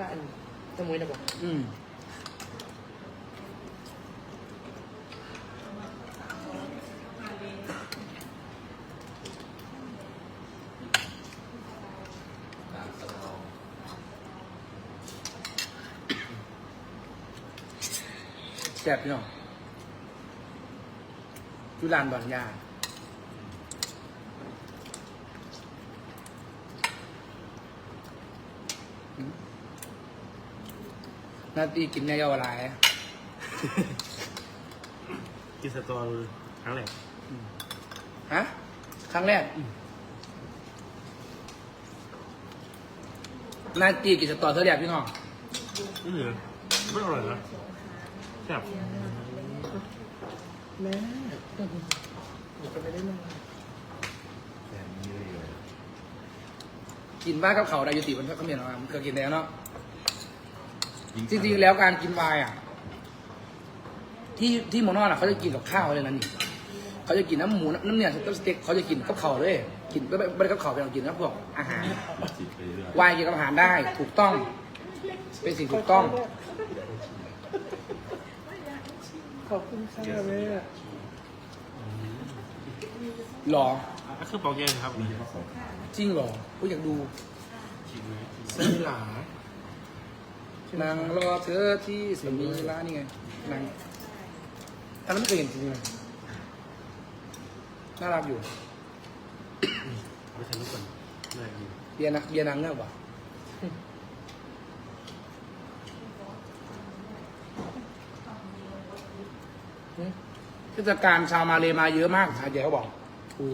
ละอันสมุยนะบอกอืมแซ่บพี่น้องจุลานบอนยา นาตีกินเนี่ยเยาวหลายกินสตอครั้งแรกฮะครั้งแรกนาตีกินสตอเท่าแรกพี่น้องนี่เหรอไม่อร่อยนะแซ่บแม่หนูก็ไม่ได้มากินบ้ากับเขาได้ยุติมันก็เขาเมียนออกมามันเคยกินแล้วเนาะ จริงๆแล้วการกินไวน์อะ ที่ที่เมองนอกอะเขาจะกินกับข้าวเลยนะนี่เขาจะกินน้ำหมูน้ำเนี่ยน้ำสเต็กเขาจะกินกับเขาวเลย กินไม่ไม่ไม่ได้กับเขาวไปเรากินกับพวกอาหารไวน์กินกับอาหารได้ถูกต้อง เป็นสิ่งถูกต้อง ขอบคุณค่ะแม่หรอ ก็คือเปอกแกงครับจริงเหรอกูอยากดูสมิหลา นางรอเธอที่สมีร้านนี่ไงนางอันนั้นไม่เคยเห็นจริงๆเลยน่ารักอยู่ เอาไปใช้ลูกก่อนได้ดีเบียร์นะเบียร์นางเงือกว่ะเทศกาลชาวมาเลมาเยอะมากอาเจเขาบอกโอ้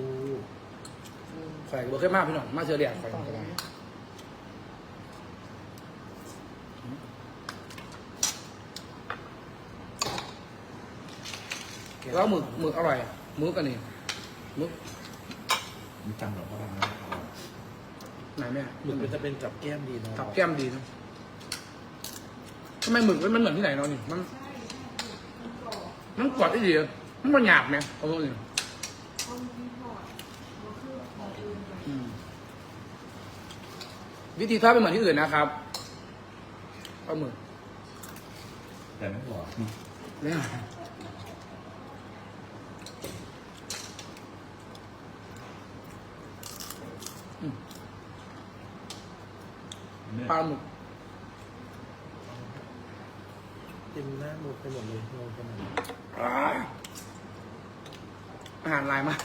ข่อยบอกขึ้นมากพี่น้องมาเจอเดียดข่อยก็ได้ แล้วหมึกหมึกอร่อยอะหมึกกันนี่หมึกมีจำหรอว่าไหนแม่หมึกมันจะเป็นกับแก้มดีเนาะกับแก้มดีนะทำไมหมึกมันเหมือนที่ไหนเนาะนี่มันมันกรอบได้ดีอะมันมันหยาบไหมเอาตรงนี้อืมวิธีทอดไม่เหมือนที่อื่นนะครับปลาหมึกแต่ไม่บอกเนี่ย ปลาหมึกเต็มหน้าหมดไปหมดเลยงงไปหมดเลยอาหารลายมาก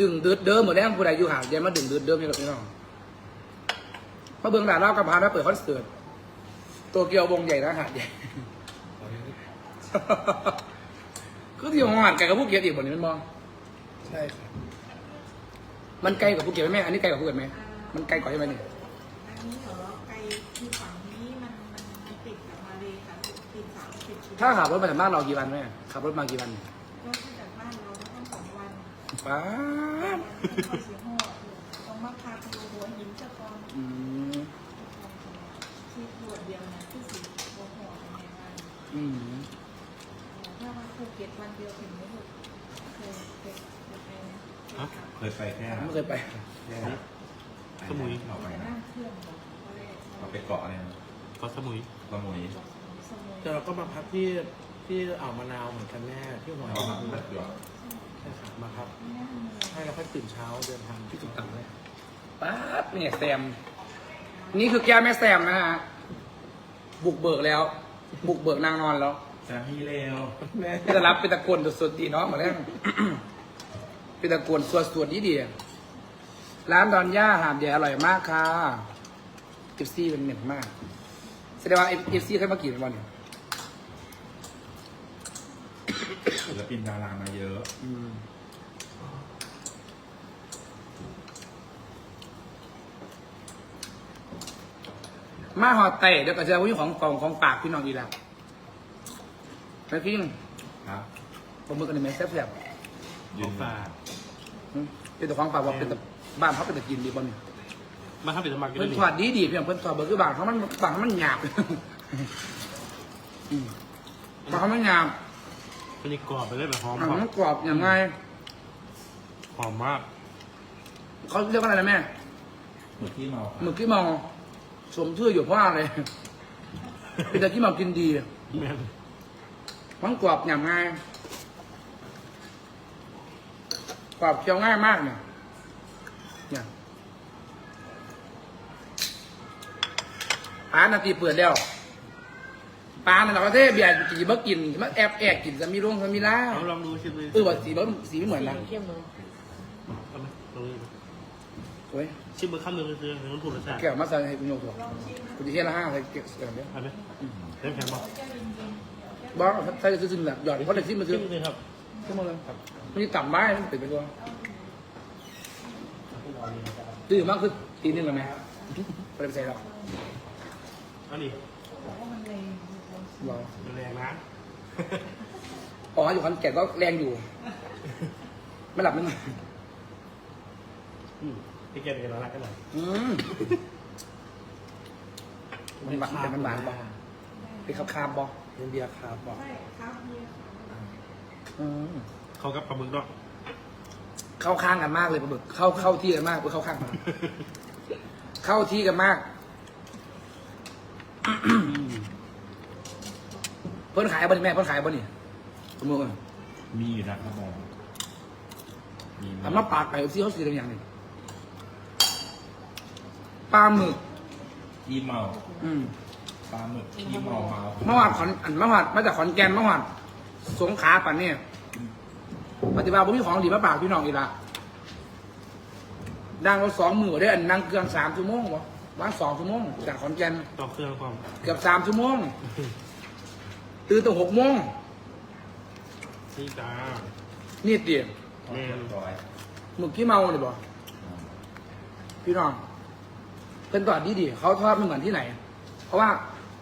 ดึงดืดเดิมเหมือนแรงผู้ใดอยู่ห่างยันมาดึงดืดเดิมนี่หรอกพี่น้องมาเบิ่งด่านเล่ากับพาแล้วเปิดคอนเสิร์ตตัวเกียววงใหญ่นะหาดใหญ่ คือที่ของหาดไกลกับภูเก็ตอีกบนนี้มันมองใช่ค่ะมันไกลกว่าภูเก็ตไหมแม่อันนี้ไกลกว่าภูเก็ตไหมมันไกลกว่าใช่ไหมเนี่ยอันนี้เหรอไกลคือฝั่งนี้มันมันติดกับมาเลยค่ะติดสามสิบกิโลถ้าขับรถมาจากบ้านเรากี่วันแม่ขับรถมากี่วันก็ถ้าจากบ้านเราก็ต้องสองวันป้าบต้องเข้าเสียห้อต้องมาพาไปดูหัวหินสะกอนอืมที่ตรวจเดียวนะที่สี่หัวหัวในงานอืมถ้ามา ภูเก็ตวันเดียวถึงไม่ถูกเคยเคยเคยไปนะฮะเคยไปแค่ไม่เคยไป แค่สมุย เราไปแต่นะนั่งเครื่องบอกว่าเลยเราไปเกาะเนี่ยก็สมุย สมุยสมุยแต่เราก็มาพักที่ที่อ่าวมะนาวเหมือนกันแม่ที่หัวเราหินทำแบบเดียวใช่ค่ะมาครับให้เราค่อยตื่นเช้าเดินทางพี่ตุ๊กตังเลยป๊าบเนี่ยแซม นี่คือแก้วแม่แซมนะฮะ บุกเบิกแล้ว บุกเบิกนางนอนแล้ว จะให้เร็วแม่จะรับเป็นตะโกนสุดๆดีเนาะมาแล้วเป็นตะโกนสวดสวดดีดีร้านดอนย่าหามใหญ่อร่อยมากค่ะเอฟซีเป็นเหม็นมากแสดงว่าเอฟซีเคยมากินวันเนี่ยศิลปินดารามาเยอะอืมมาหอดเตะเดี๋ยวก็จะวิ่งของของของปากพี่น้องอีกแล้ว ไปพี่ครับผมมือกันในแม่แซ่บของฝากๆอืมเป็นแต่ของปากว่าเป็นแต่บ้านเขาเป็นแต่กินดีบอลเนี่ยมาทำเป็นสมัครกันเพิ่นดิถอดดีดีๆพี่น้องเพิ่นถอดเบอร์คือบางเขามันบางเขามันหยาบอืมบางเขามันหยาบอันนี้กรอบไปเลยแบบหอมอะหอมมันกรอบอย่างไงหอมมากเขาเรียกว่าอะไรนะแม่หมึกที่เมาครับหมึกที่เมาสมชื่ออยู่เพราะอะไรเป็นแต่ที่เมากินดีแม่นมันกรอบอย่างง่ายกรอบเคี้ยวง่ายมากเนี่ยเนี่ยปลานาทีเปิดแล้วปลาเนี่ยเราก็เทเบียร์กินบ่กินมันแอบแอบกินสามีร่วงสามีล่าเอาลองดูชิมดูเออว่าสีบ่สีไม่เหมือนนะเอาไหมลองดูโอ้ยชิมมือข้ามมือคือคือมันถูกรสชาติแก้วมาใส่ให้คุณโยกตัวคุณจะเฮียละห้าใส่เก็บเสร็จแล้วเอาไหมเต็มแข็งบอก บ้าใส่ซื้อๆแบบหยอดเพราะเด็กที่มันซื้ชิอมเลยครับขึ้นมาเลยครับมันจะต่ำไม้มันติดไปตัวตื่นมากคือตีนึงแล้วไหมไม่ได้ไปใส่หรอกเอาดิรอมันแรงนะอ๋ออยู่ขอนแก่นก็แรงอยู่ ไม่หลับไม่นอนอืมพี่แกเป็นเรารักกันหน่อยอืมมันหวานแต่มันหวานบ่เป็นคาบคาบๆบ่ เป็นเบียร์คาร์บบอกใช่ครับเนี่ยค่ะอืมเขากับปลาหมึกเนาะเข้าข้างกันมากเลยปลาบึกเข้าเข้าที่กันมากเออเข้าข้างกันเข้าที่กันมาก เพิ่นขายบ่นี่แม่เพิ่นขายบ่นี่สมมติว่ามีอยู่นะครับมองมีทำมาปากไก่ที่เขาซื้ออะไรอย่างนี้ปลาหมึกที่เมา อืม ปลาหมึกที่เมาเมาเมื่อวานขอนอันเมื่อวานมาจากขอนแก่นเมื่อวานสงขลาปันเนี่ยปฏิบัติผมมีของดีมาปากพี่น้องอีกละดังเราสองมือได้อันนั่งเกือบสามชั่วโมงวะวันสองชั่วโมงจากขอนแก่นต่อเครื่องความเกือบสามชั่วโมงตื่นตั้งหกโมงนี่จ้านี่เตี๋ยเรียบร้อยหมึกที่เมาเลยบ่พี่น้องเป็นตอดดีดีๆเขาทอดไม่เหมือนที่ไหน เพราะว่า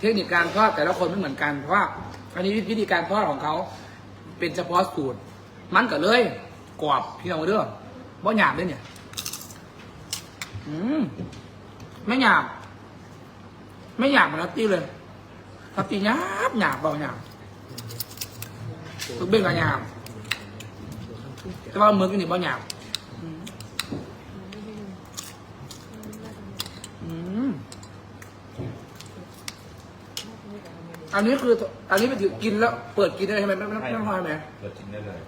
เทคนิคการทอดแต่ละคนไม่เหมือนกันเพราะว่าอันนี้วิธีการทอดของเขาเป็นเฉพาะสูตร มันก็เลยกรอบพี่น้องเด้อบ่หยาบเลยเนี่ยอืมไม่หยาบ ไม่หยาบเหมือนนัตตี้เลยนัตตี้หยาบหยาบเบาหยาบตัวเบ้งก็หยาบแต่ว่ามือกินนี่บ่หยาบอืมอืม อันนี้คืออันนี้ไปถือกินแล้วเปิดกินได้ใช่ไหมไม่ไม่ไม่ไม่พอไหมเปิดชิมได้เลย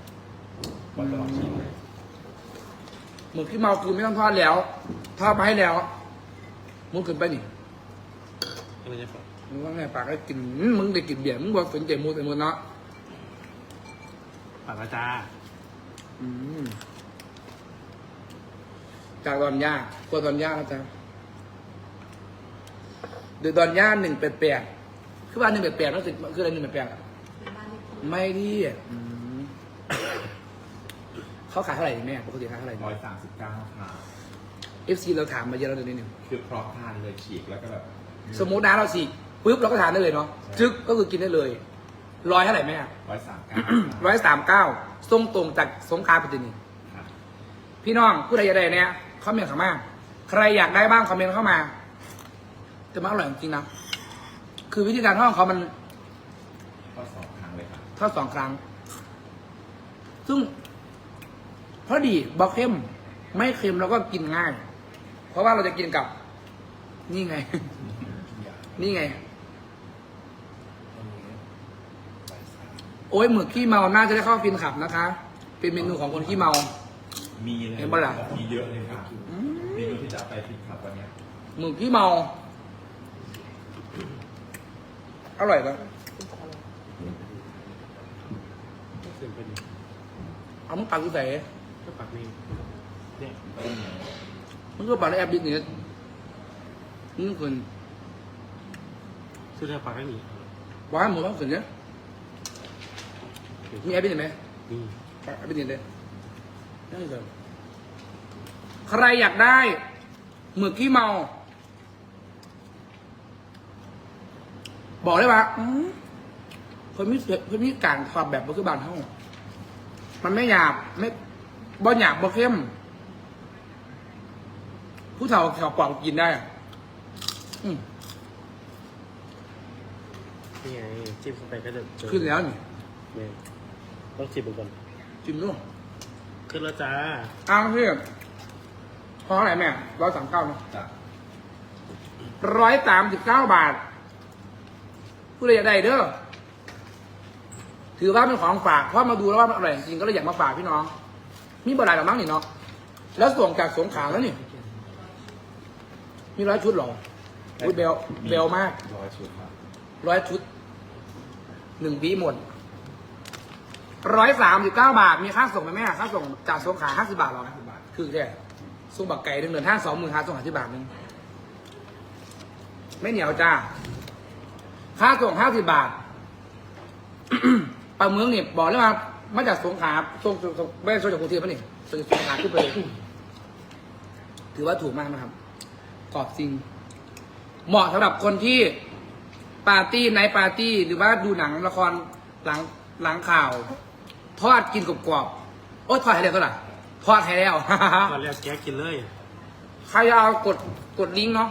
ก่อนจะลองชิมเลยหมึกที่เมาคือไม่ต้องทอดแล้วทอดมาให้แล้วมึงขึ้นไปนี่อะไรจะฝากมึงว่าไงปากก็กินอื้อมึงได้กินเบียร์มึงบอกสนใจมูแต่มูเนาะฝากอาจาอืมจากดอนย่าตัวดอนย่านะจ๊ะเดือดดอนย่าหนึ่งแปดแปด คือว่าหนึ่งแปดแปดนั่นสิคืออะไรหนึ่งแปดแปดเป็นบ้านเลขที่ไม่ดีอะอืมเขาขายเท่าไหร่แม่ปกติขายเท่าไหร่ร้อยสามสิบเก้าค่ะเอฟซีเราถามมาเยอะแล้วเดี๋ยวนี้หนึ่งคือพร้อมทานเลยฉีกแล้วก็แบบสมมติน้าเราฉีกปุ๊บเราก็ทานได้เลยเนาะจึ๊กก็คือกินได้เลยร้อยเท่าไหร่แม่ร้อยสามเก้าร้อยสามเก้าส่งตรงจากสงขลาปัตตานีค่ะพี่น้องผู้ใดอยากได้เนี่ยคอมเมนต์เข้ามา ใครอยากได้บ้างคอมเมนต์เข้ามา แต่มันอร่อยจริงๆนะ คือวิธีการทอดของเขามันก็สองครั้งเลยค่ะทอดสองครั้ง ซึ่งพอดีบอกเค็มไม่เค็มแล้วก็กินง่าย เพราะว่าเราจะกินกับ นี่ไง นี่ไง โอ้ยหมึกขี้เมาน่าจะได้เข้าฟินขับนะคะ เป็นเมนูของคนขี้เมา มีเลยเห็นปะล่ะ มีเยอะเลยค่ะเมนูที่จะเอาไปฟิตขับวันเนี้ยหมึกขี้เมา อร่อยปะเส้นเป็นเอามึงปักกูใส่ก็ปักนี่เนี่ยมึงก็ปักในแอปดิสนีย์มึงคนซื้อได้ปักให้หนีว้ายหมูบ้างคนเนี้ยมีแอปดิสนีย์ไหมนี่ปักแอปดิสนีย์เลยได้เลยใครอยากได้หมึกขี้เมา บอกได้ปะอืมเพิ่นมีเพิ่นมีการทอดแบบบ่คือบานเท่ามันไม่หยาบไม่บ่หยาบบ่เข้ม ผู้เฒ่าแถวปอกกินได้อะอืมนี่ไงจิ้มเข้าไปก็จะเจอขึ้นแล้วนี่เนี่ยต้องชิมดูก่อนจิ้มดูขึ้นแล้วจ้าอ้าวพี่พออะไรแม่ร้อยสามเก้าเนาะจ้ะร้อยสามสิบเก้าบาท ผู้ใดอยากได้เด้อถือว่าเป็นของฝากเพราะมาดูแล้วว่ามันอร่อยจริงๆก็เลยอยากมาฝากพี่น้อง มีบหลายหรอมั้งนี่เนาะแล้วส่งจากสงขลาแล้วนี่มีร้อยชุดเหรออุ้ยเบลเบลมากร้อยชุดครับร้อยชุดหนึ่งปีหมดร้อยสามสิบเก้าบาท มีค่าส่งไหมแม่ค่าส่งจากสงขลาห้าสิบาทเหรอห้าสิบบาทคือแค่ส่งบักไก่หนึ่งเดือนห้าสองหมื่นค่าส่งห้าสิบบาทหนึงไม่เหนียวจ้า ค่าส่งห้าสิบบาท ปลาเมืองเนี่ยบอกเลยว่ามาจากสงขลาส่งส่งส่งไม่ได้ส่งจากกรุงเทพปะนี่ส่งจากสงขลาขึ้นไปเลยถือว่าถูกมากนะครับ กรอบจริง เหมาะสำหรับคนที่ปาร์ตี้ไนท์ปาร์ตี้หรือว่าดูหนังละครหลังหลังข่าว ทอดกินกรอบๆโอ้ยทอดให้แล้วก็ล่ะทอดให้แล้วตอนแรกแกกินเลย ใครจะเอากดกดลิงก์เนาะ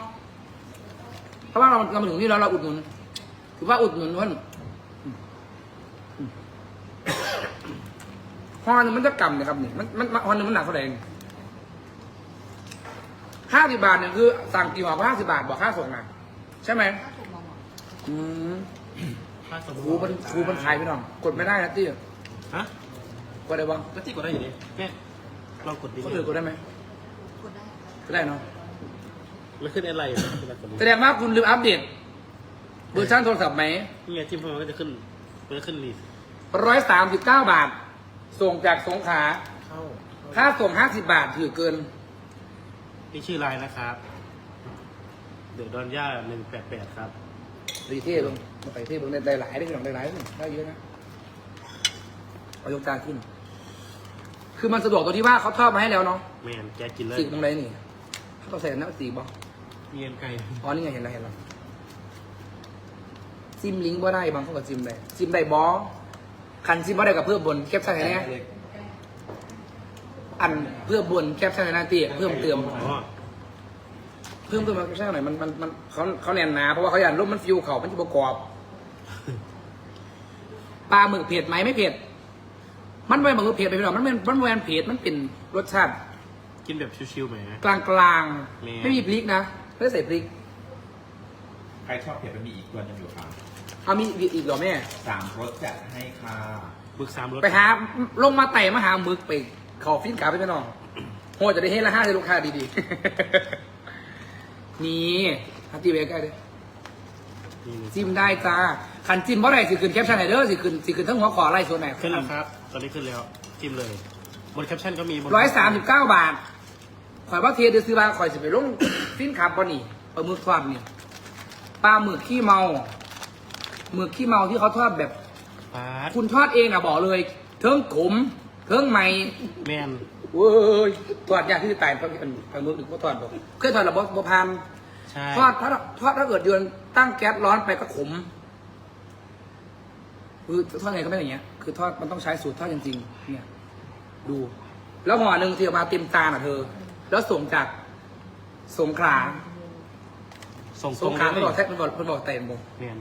เพราะว่าเราเรามาถึงที่แล้วเราอุดหนุนถือ ว่าอุดหนุนเพื่อนอืมอืมฮอนงมันจะกำเนี่ยครับนี่มันมันมันฮอนหนึงมันหนักเท่าไหร่เองห้าสิบบาทเนี่ยคือสั่งกี่ห่อก็ห้าสิบาทบอกค่าส่งอะใช่ไหมอืมค่าสมครูมันครูมันขายไปหน่อยกดไม่ได้นะตี้ฮะกดได้บ้างก็ที่กดได้อยู่ดิแม่ลองกดดิคนอื่นกดได้ไหมกดได้ก็ได้เนาะมันขึ้นอะไรอยู่เวลากดดิแสดงว่าคุณลืมอัปเดต เวอร์ชันโทรศัพท์ไหมนี่ไงจิ้มเข้ามาก็จะขึ้นมันจะขึ้นรีร้อยสามสิบเก้าบาท ส่งจากสงขลาเข้าค่าส่งห้าสิบบาทถือเกิน นี่ชื่อไลน์นะครับ เดี๋ยวดอนย่าหนึ่งแปดแปดครับ รีเท่เบิ้งมาไปเท่เบิ้งได้หลายได้หน่อยได้หลายได้เยอะนะเอายกจานขึ้น คือมันสะดวกตรงที่ว่าเขาทอดมาให้แล้วเนาะแมนแกกินเลยสีตรงไหนนี่เขาต้องใส่น้ำสีบอเงียนไก่ อ๋อนี่ไงเห็นแล้วเห็นแล้ว ซิมลิงก์บ่ได้บางคนก็ซิมได้ซิมได้บอคันซิมบ่ได้กับเพื่อบนแคปชั่นให้แน่อันเพื่อบนแคปชั่นให้หน้าตีเพิ่มเติมอ๋อเพิ่มเติมมาแคปชั่นหน่อยมันมันมันเขาเขาแน่นหนาเพราะว่าเขาอยากลบมันฟิวเขามันจะประกอบปลาหมึกเผ็ดไหมไม่เผ็ดมันไม่เหมือนเผ็ดไปพี่น้องมันเป็นมันแวนเผ็ดมันเป็นรสชาติกินแบบชิวๆไหมกลางกลางๆแม่ไม่มีพริกนะไม่ได้ใส่พริกใครชอบเผ็ดมันมีอีกตัวหนึงอยู่ค่ะ เอามีอีกเหรอแม่ สามรสจัดให้ค่ะบึกสามรสไปหาลงมาไต่มาหาหมึกไปขอฟินขาไปพี่น้องโหจะได้เฮละห้าให้ลูกค้าดีๆ นี่ฮัตตี้เบใกล้เลยนี่จิ้มได้จ้าขันจิ้มเพราะอะไรสิขึ้นแคปชั่นไหนเด้อสิขึ้นสิขึ้นทั้งหัวขอไล่ส่วนไหนขึ้นแล้วครับ ตอนนี้ขึ้นแล้วจิ้มเลย บนแคปชั่นก็มีบนร้อยสามสิบเก้าบาทข่อยว่าเทเดือซื้อบาข่อยสิไปลง ฟินขับบ่นี่ปลาหมึกทอดนี่ปลาหมึกขี้เมา หมึกขี้เมาที่เขาทอดแบบ ปาดคุณทอดเองอะบอกเลย เทิงขมเทิงใหม่แมนเว้ยทอดยากที่จะตายเพราะเป็นปลาหมึกหรือว่าทอดบอกเคยทอดระบบบ่พันใช่ทอดถ้าทอดถ้าเกิดเดือนตั้งแก๊สร้อนไปก็ขมคือทอดไงก็ไม่อย่างเงี้ยคือทอดมันต้องใช้สูตรทอดจริงๆเนี่ย ดู แล้วห่อหนึ่งที่ออกมาเต็มตาอะเธอ แล้วส่งจากสงขลาส่งสตรงงขลาเลมันยบอกแท้มันบอกมันบอกแต่งบงแมน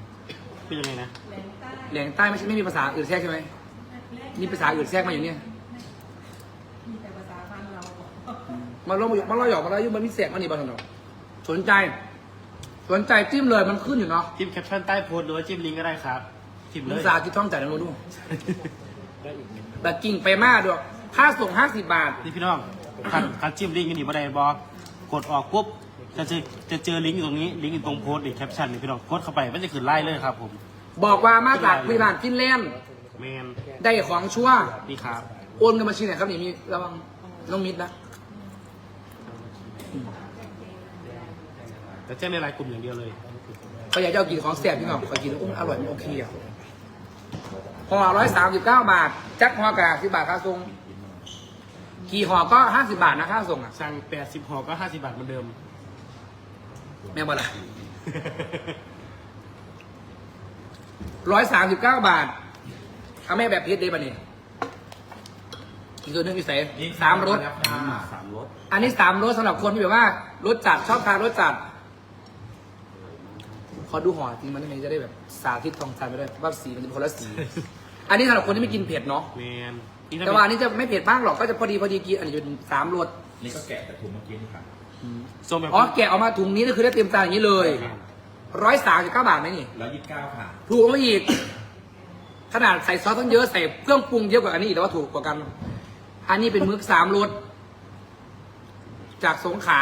คือยังไงนะแหลงใต้แหล่งใต้ไม่ใช่ไม่มีภาษาอื่นแทรกใช่ไหมมีภาษาอื่นแทรกมาอยู่เนี่ยมีแต่ภาษาบ้านเรามาล่อมาหยอกมาล่อหยอกมาล่อยุ่งมันมีเสียงมันนี่บ้างเนาะสนใจ สนใจจิ้มเลยมันขึ้นอยู่เนาะจิ้มแคปชั่นใต้โพสต์หรือว่าจิ้มลิงก์ก็ได้ครับจิ้มเลภายษาที่ท่องใจนะรู้ดูแบบกิ่งไปมากด้วยค่าส่งห้าสิบบาท นี่พี่น้องคันคันจิ้มลิงก์กันนี่บ่ได้บอกกดออกปุ๊บ จะเจอจะเจอลิงก์อยู่ตรงนี้ลิงก์อยู่ตรงโพสต์ในแคปชั่นนี่พี่น้องกดเข้าไปมันจะขึ้นไล่เลยครับผมบอกว่ามาจากบริบาลฟินแลนด์แมนได้ของชั่วนี่ครับโอนเงินบัญชีไหนครับนี่มีระวังน้องมิดนะแต่แจ้งในไลน์กลุ่มอย่างเดียวเลยเขาอยากจะเอากินของแสบพี่น้องเขากินแล้วอุ้มอร่อยมันโอเคอะห่อร้อยสามสิบเก้าบาทจักห่อกระสิบบาทค่าส่งกี่ห่อก็ห้าสิบบาทนะค่าส่งอะสั่ง80ห่อก็ 50 บาทเหมือนเดิม แม่งบ่ละร้อยสามสิบเก้าบาทเอาแม่แบบเพชรได้ปะเนี่ยอีกตัวหนึงพี่เสสามรสแล้วค่ะสามรสอันนี้สามรสสำหรับคนที่แบบว่ารสจัดชอบทานรสจัด ขอดูห่อจริงมันยังไงจะได้แบบสาธิตทองจันทร์ไปด้วยว่าสีมันจะเป็นคนละสี อันนี้สำหรับคนที่ไม่กินเผ็ดเนาะแมนนี่ถ้าแต่ว่าอันนี้จะไม่เผ็ดมากหรอกก็จะพอดีพอดีกินอันนี้เป็นสามรสนี่ก็แกะแต่ถุงเมื่อกี้นี่ค่ะ ส้มแบบอ๋อแกะออกมาถุงนี้ก็คือได้เต็มจานอย่างนี้เลยร้อยสามสิบเก้าบาทไหมนี่แล้วยี่สิบเก้าค่ะถูกกว่าอีก ขนาดใส่ซอสต้องเยอะใส่เครื่องปรุงเยอะกว่าอันนี้อีกแต่ว่าถูกกว่ากัน อันนี้เป็นมึกสามรสจากสงขลา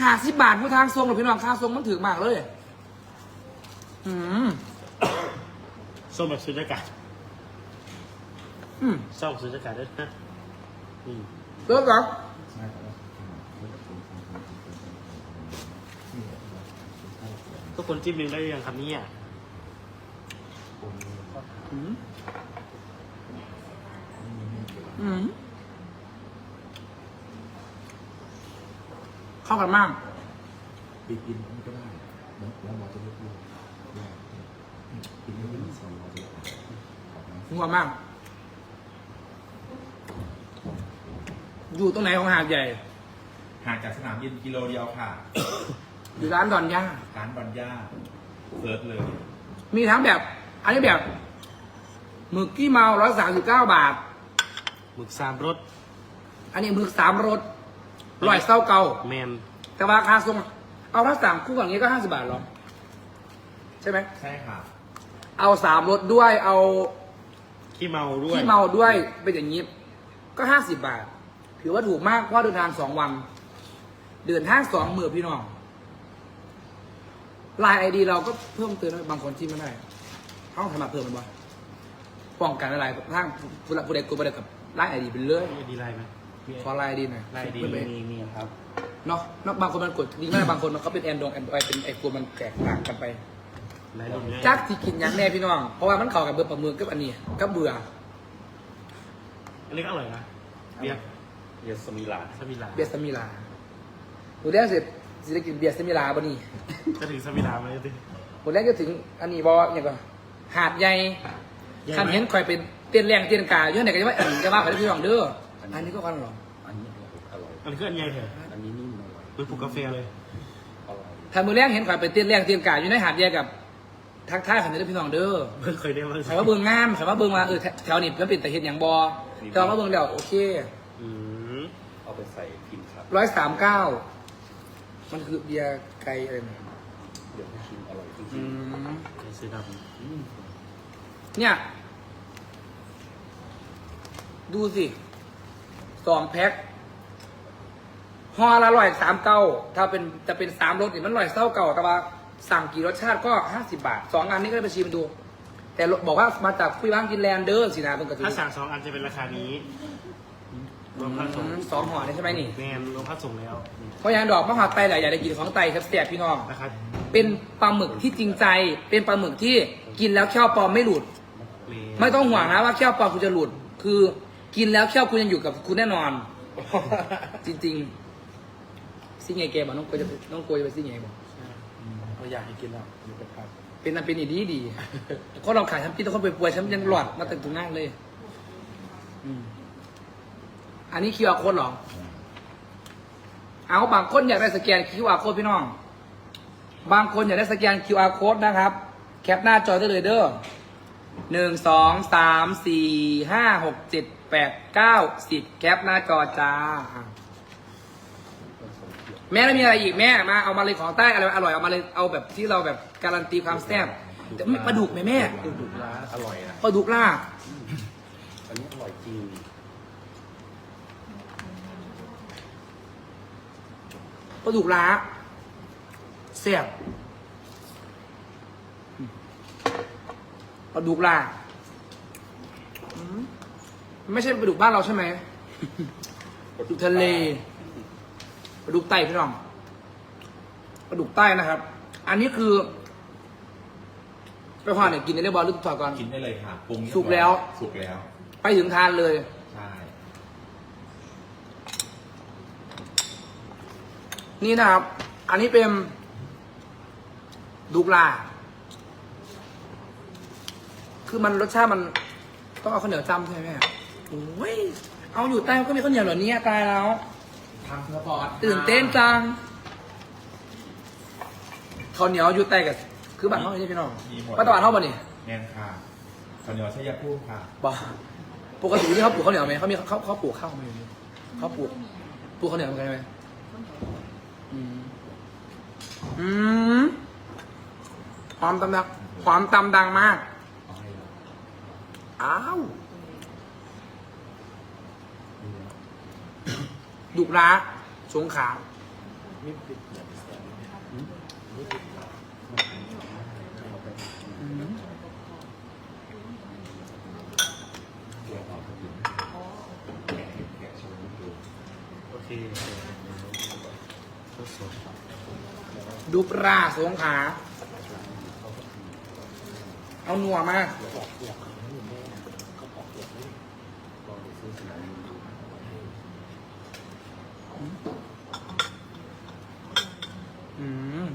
ห้าสิบบาทผู้ทางทรงหรือพี่น้องค่าทรงมันถือมากเลยอืมส้มแบบสุญญากาศอืมส้มสุญญากาศด้วยนะนี่เลิกเหรอ ใช่ครับ ทุกคนจิ้มลิงได้ยังครับเนี่ยอืมอืมเข้ากันมากปิดอินนี่ก็ได้แล้วแล้วเราจะเลือกดูว่าปิดอินไม่มีสองเราจะออกมานัวมาก อยู่ตรงไหนของหาดใหญ่ห่างจากสนามบินกิโลเดียวค่ะ อยู่ร้านดอนย่า ร้านบอนย่าเซิร์ชเลยมีทั้งแบบ อันนี้แบบหมึกกี้เมาร้อยสามสิบเก้าบาท หมึกสามรสอันนี้หมึกสามรสร้อยเศร้าเก่า แมนแต่ว่าค่าส่งเอาถ้าสั่งคู่อย่างนี้ก็ห้าสิบาทหรอ ใช่ไหม ใช่ค่ะเอาสามรสด้วย เอาขี้เมาด้วยที่เมาด้วยเป็นอย่างนี้ ก็ห้าสิบบาท ถือว่าถูกมากเพราะว่าเดินทางสองวัน เดินทางสองมือพี่น้อง ลายไอดีเราก็เพิ่มเติมบางคนที่ไม่ได้เขาทำมาเพิ่มมันบ่ป้องกันอะไรทางผู้รับผู้ใดกลัวประเด็กับลายไอดีเป็นเรื่อยมีดีไลน์ไหมขอลายไอดีหน่อยไลน์ดีเพิ่มไปมีมีครับเนาะเนาะบางคนมันกดดีมากบางคนมันก็เป็นแอนดรอยแอนดรอยเป็นไอโฟนมันแตกต่างกันไปไลน์รุ่นนี้จักที่กินหยังแน่พี่น้อง เพราะว่ามันเข้ากับเบื่อปลาหมึกกับอันนี้กับเบื่ออันนี้ก็อร่อยนะเบียร์เยสมิลาสมิลาเบียร์สมิลาหมูแดงเสร็จ สิได้กินเบียร์สมิลาบ่นี่จะถึงสมิลาไหมติหมูแดงจะถึงอันนี้บ่อย่างก็หาดใหญ่คันเห็นข่อยเป็นเตียนแรงเตียนกาอยู่ไหนก็จะว่าอันนี้จะว่าข่อยได้พี่น้องเด้ออันนี้ก็กันหรออันนี้อร่อย อันนี้คืออันใหญ่เถอะอันนี้นิ่มอร่อยเป็นผูกกาแฟเลยอร่อยถ้ามือแรงเห็นข่อยเป็นเตียนแรงเตียนกาอยู่ในหาดใหญ่กับทักทายขันได้พี่น้องเด้อ เพิ่งเคยได้มาข่อยว่าเบิ่งงามข่อยว่าเบิ่งว่าเออแถวนี้มันเป็นแต่เห็นอย่างบ่แต่ว่าเบิ่งแล้วโอเคอืมเอาไปใส่พิมพ์ครับร้อยสามเก้า มันคือเบียร์ไก่อะไรเนี่ยเดี๋ยวให้ชิมอร่อยจริงอืมไก่สีดเนี่ย ดูสิสองแพ็คห่อละร้อยสามเก้าถ้าเป็นจะเป็นสามรสนี่มันร้อยเศร้าเก่าแต่ว่า สั่งกี่รสชาติก็ห้าสิบาทสองอันนี้ก็ได้ไปชิมดู แต่บอกว่ามาจากคุยบ้างกินแลนเดอร์สินะเป็นกระำถือถ้าสั่งสองอันจะเป็นราคานี้ รวมค่าส่งอืมสองห่อนี่ใช่ไหมนี่ แมนรวมค่าส่งแล้วเพราะอย่างดอกมะพร้าวไตแหละอยากได้กินของไตครับแซ่บพี่น้องราคาเป็นปลาหมึกที่จริงใจ เป็นปลาหมึกที่กินแล้วแค่วปลอมไม่หลุดเมไม่ต้องห่วงนะว่าแค่วปลอมคุณจะหลุด คือกินแล้วแค่วคุณยังอยู่กับคุณแน่นอน จริงๆซิ่งไงแกบอกน้องโกจะไปน้องโกจะไปซิ่งไงบอกเราอยากให้กินแล้วมีเป็นภาพเป็นนันเป็นอีดีดีก็เราขายทำกินทุกคนไปป่วยฉันยังหลอดมาแต่งตัวหน้าเลย อืม อันนี้คิวอาร์โค้ดหรอ เอาบางคนอยากได้สแกน QR code พี่น้อง บางคนอยากได้สแกน QR code นะครับ แคปหน้าจอได้เลยเด้อหนึ่งสองสามสี่ห้าหกเจ็ดแปดเก้าสิบแคปหน้าจอจ้า แม่แล้วมีอะไรอีกแม่มาเอามาเลยของใต้อะไรอร่อยเอามาเลยเอาแบบที่เราแบบการันตีความแซ่บแต่ไม่ปลาดุกไหมแม่ดูดุร้าอร่อยนะปลาดุกล่าอันนี้อร่อยจริง ปลาดุกล้าแซ่บปลาดุกล่าอืมไม่ใช่ปลาดุกบ้านเราใช่ไหมปลาดุกทะเลปลาดุกไต้พี่น้องปลาดุกใต้นะครับ อันนี้คือไปห่อเนี่ยกินในเรื่องบอลหรือถอดก่อนกินได้เลยค่ะปรุงเรียบร้อยสุกแล้ว สุกแล้ว ไปถึงทานเลย ใช่ นี่นะครับ อันนี้เป็นดูกลา คือมันรสชาติมันต้องเอาข้าวเหนียวจำใช่ไหมแม่โอ้ย เอาอยู่ใต้ก็มีข้าวเหนียวเหล่านี้ตายแล้ว ทำเพื่อพอดตื่นเต้นจังข้าวเหนียวอยู่ใต้กับคือบ้านเขาใช่พี่น้องมีหมดป้าตะวันเท่าบ่นี่แน่นค่ะข้าวเหนียวชัยภูมิค่ะบ้าปกติที่เขาปลูกข้าวเหนียวไหมเขามีเขาเขาปลูกข้าวไหมเขาปลูกปลูกข้าวเหนียวเหมือนกันไหมอืม อืมความตำดังความตำดังมากเอาให้เราว ดุร้าสงขลาอืมโอเค ดดุราสงขลาเอานัวมากปอกเปลือกของนี่แม่เขาปอกเปลือกนี่ลองไปซื้อสนามบินดูให้อืม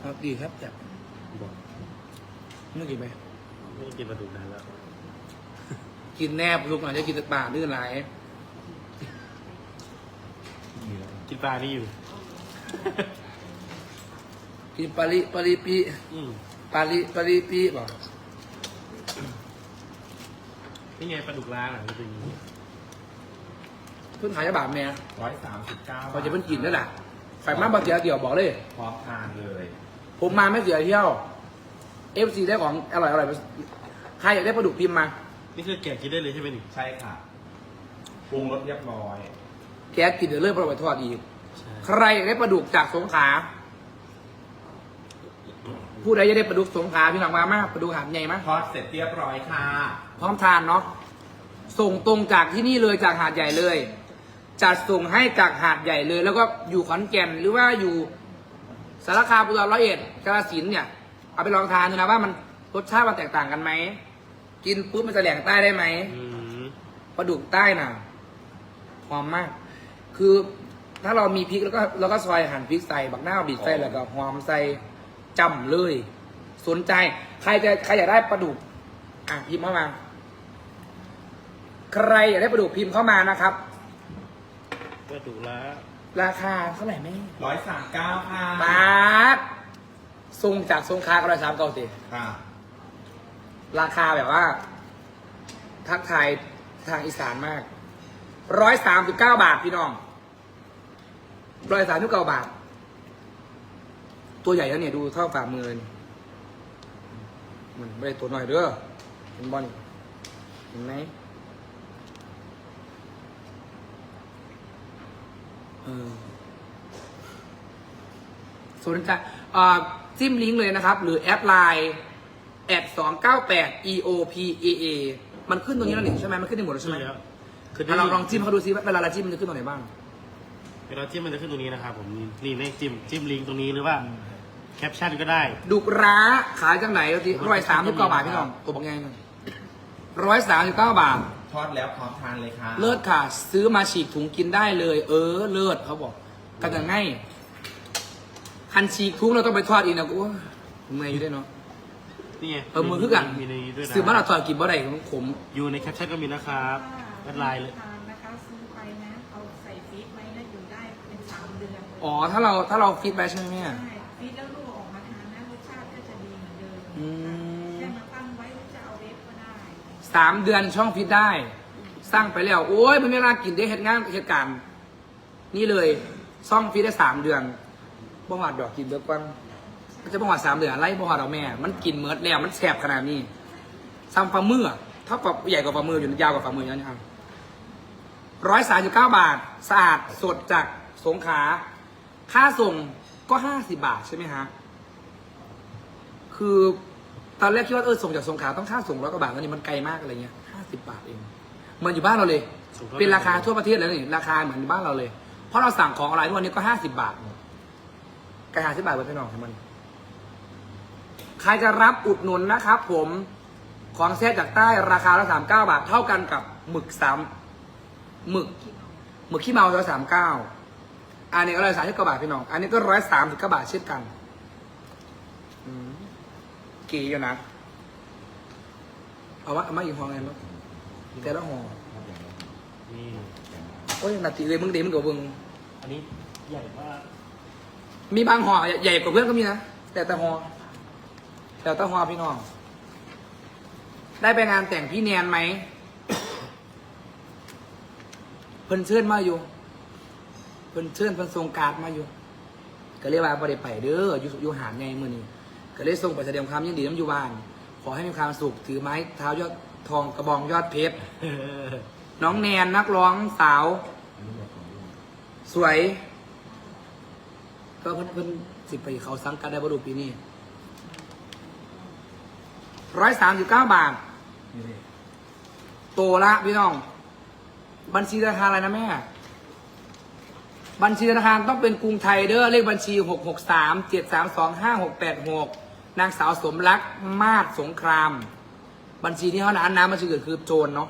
เอาดีครับจับบอกไม่กินไหมไม่ได้กินปลาดุกนานแล้ว กินแนบลูกหน่อยจะกินแต่ปลาดื้อไหลายมีแล้วกินปลานี่อยู่ กินปลาลิปลาลิปีอืมปลาลิปลาลิปีบอกนี่ไงปลาดุกล้างอะมันเป็นอย่างนี้เพิ่งขายจะบาทแม่ร้อยสามสิบเก้าเขาจะเพิ่งกินนั่นแหละไฟมาบาเสียเกี่ยวบอกเลย พร้อมทานเลยผมมาไม่เสียเที่ยวเอฟซีได้ของอร่อยอร่อยใครอยากได้ปลาดุกพิมพ์มา นี่คือแกะกินได้เลยใช่ไหมนี่ใช่ค่ะปรุงรสเรียบร้อย แก๊สกินเดี๋ยวเริ่มปลาไหลทอดอีก ใช่ใครอยากได้ปลาดุกจากสงขลาผู้ใดอยากได้ปลาดุกสงขลาพี่น้องมามากปลาดุกหาดใหญ่มากทอดเสร็จเรียบร้อยค่ะ พร้อมทานเนาะส่งตรงจากที่นี่เลยจากหาดใหญ่เลย จัดส่งให้จากหาดใหญ่เลย แล้วก็อยู่ขอนแก่นหรือว่าอยู่สารคามอุดรร้อยเอ็ดกาฬสินธุ์เนี่ย เอาไปลองทานดูนะว่ามันรสชาติมันแตกต่างกันไหม กินปุ๊บมันจะแหลงใต้ได้ไหมอืมปลาดุกใต้น่ะหอมมาก คือ ถ้าเรามีพริกแล้วก็เราก็ซอยหั่นพริกใส่บักหน้าวบีบใส่แล้วก็หอมใส่จำเลย สนใจ ใครจะใครอยากได้ปลาดุกอะพิมพ์เข้ามา ใครอยากได้ปลาดุกพิมพ์เข้ามานะครับปลาดุกล้างราคาเท่าไหร่แม่ร้อยสามเก้าค่ะบาทส่งจากทรงคาก็ร้อยสามเก้าสิค่ะ ราคาแบบว่า ทักทายทางอีสานมากร้อยสามสิบเก้าบาทพี่น้อง ร้อยสามสิบเก้าบาท ตัวใหญ่แล้วเนี่ยดูเท่าฝ่ามือเลยนี่มันไม่ได้ตัวหน่อยเด้อเห็นบอลเห็นไหมเออสนใจอ่าจิ้มลิงก์เลยนะครับ หรือแอดไลน์แอดสองเก้าแปด EOPAA มันขึ้นตรงนี้แล้วนี่ใช่ไหมมันขึ้นในหมดแล้วใช่ไหมแล้วคืออะลองลองจิ้มเขาดูซิว่าเวลาเราจิ้มมันจะขึ้นตรงไหนบ้าง เวลาจิ้มมันจะขึ้นตรงนี้นะครับผมนี่นี่เลขจิ้มจิ้มลิงก์ตรงนี้หรือว่าแคปชั่นก็ได้ ดุกร้าขายจังไหนเอาทีร้อยสามสิบเก้าบาทพี่น้องตัวบางไงร้อยสามสิบเก้าบาท ทอดแล้วพร้อมทานเลยค่ะเลิศค่ะ ซื้อมาฉีกถุงกินได้เลย เออ เลิศเขาบอกกันจะง่ายคันฉีกถุงเราต้องไปทอดอีกนะกูว่าทำไงอยู่ได้เนาะนี่ไงเออมือคือกันมีในนี้ด้วยนะซื้อมาเราทอดกินบ่ได้ของผมอยู่ในแคปชั่นก็มีนะครับแอดไลน์เลย อนอ๋อ ถ้าเราถ้าเราฟีดแบ็กใช่ไหมแม่ใช่ฟรีซแล้วลูกออกมาทานนะรสชาติก็จะดีเหมือนเดิมอืม แค่มาตั้งไว้จะเอาเวฟก็ได้สามเดือนช่องฟีดได้ สร้างไปแล้ว โอ้ยมันไม่เวลากินได้เหตุงานเหตุการณ์นี่เลยซ่องฟีดได้สามเดือนบ่หวาดดอกกินเบิกวันมันจะบ่หวาดสามเดือนไล่บ่หวาดเอาแม่ มันกินเมิดแล้วมันแสบขนาดนี้ซ้ำฝ่ามืออะเท่ากับใหญ่กว่าฝ่ามืออยู่ยาวกว่าฝ่ามืออยู่นั่นครับร้อยสามสิบเก้าบาท สะอาดสดจากสงขลา ค่าส่งก็ห้าสิบาทใช่ไหมฮะ คือตอนแรกคิดว่าเออส่งจากสงขลาต้องค่าส่งร้อยกว่าบาทแล้วนี่มันไกลมากอะไรเงี้ยห้าสิบบาทเองเหมือนอยู่บ้านเราเลย ส่งเข้าเป็นราคาทั่วประเทศเลยนี่ราคาเหมือนบ้านเราเลย เพราะเราสั่งของออนไลน์ทุกวันนี้ก็ห้าสิบบาทไก่ห้าสิบบาทไว้พี่น้องให้มัน ใครจะรับอุดหนุนนะครับผม ของแซ่บจากใต้ราคาละสามเก้าบาท เท่ากันกับหมึกสามหมึกหมึกขี้เมาร้อยสามเก้า อันนี้ก็ร้อยสามสิบกว่าบาทพี่น้อง อันนี้ก็ร้อยสามสิบกว่าบาทเช่นกันอืมเกี่อยู่นะ เอาวะเอามาอีกห่อไงมั้งแต่ละห่อนี่โอ้ยนาทีเลยมึงเดมึงกับมึงอันนี้ใหญ่มากมีบางห่อใหญ่กว่าเพื่อนก็มีนะ แต่แต่ห่อแต่แต่ห่อพี่น้อง ได้ไปงานแต่งพี่แนนไหม เพิ่นเชิญมาอยู่ เพิ่นเชิญเพิ่นส่งการ์ดมาอยู่ ก็เรียกว่าบ่ได้ไปเด้ออยู่อยู่หาดไงมื้อนี้ก็เลยส่งไปแสดงความยินดีน้ำอยู่บ้าน ขอให้มีความสุขถือไม้เท้ายอดทองกระบองยอดเพชรน้องแนนนักร้องสาวอันนี้แบบของลูกสวย ก็เพิ่นเพิ่นสิไปเขาสังกัดได้บรูปีนี้ร้อยสามสิบเก้าบาทนี่นี่โตละพี่น้อง บัญชีธนาคารอะไรนะแม่ บัญชีธนาคารต้องเป็นกรุงไทยเด้อเลขบัญชีหกหกสามเจ็ดสามสองห้าหกแปดหกนางสาวสมรักมาศสงคราม บัญชีที่เขาหนาน้ำบัญชีอื่นคือโจรเนาะ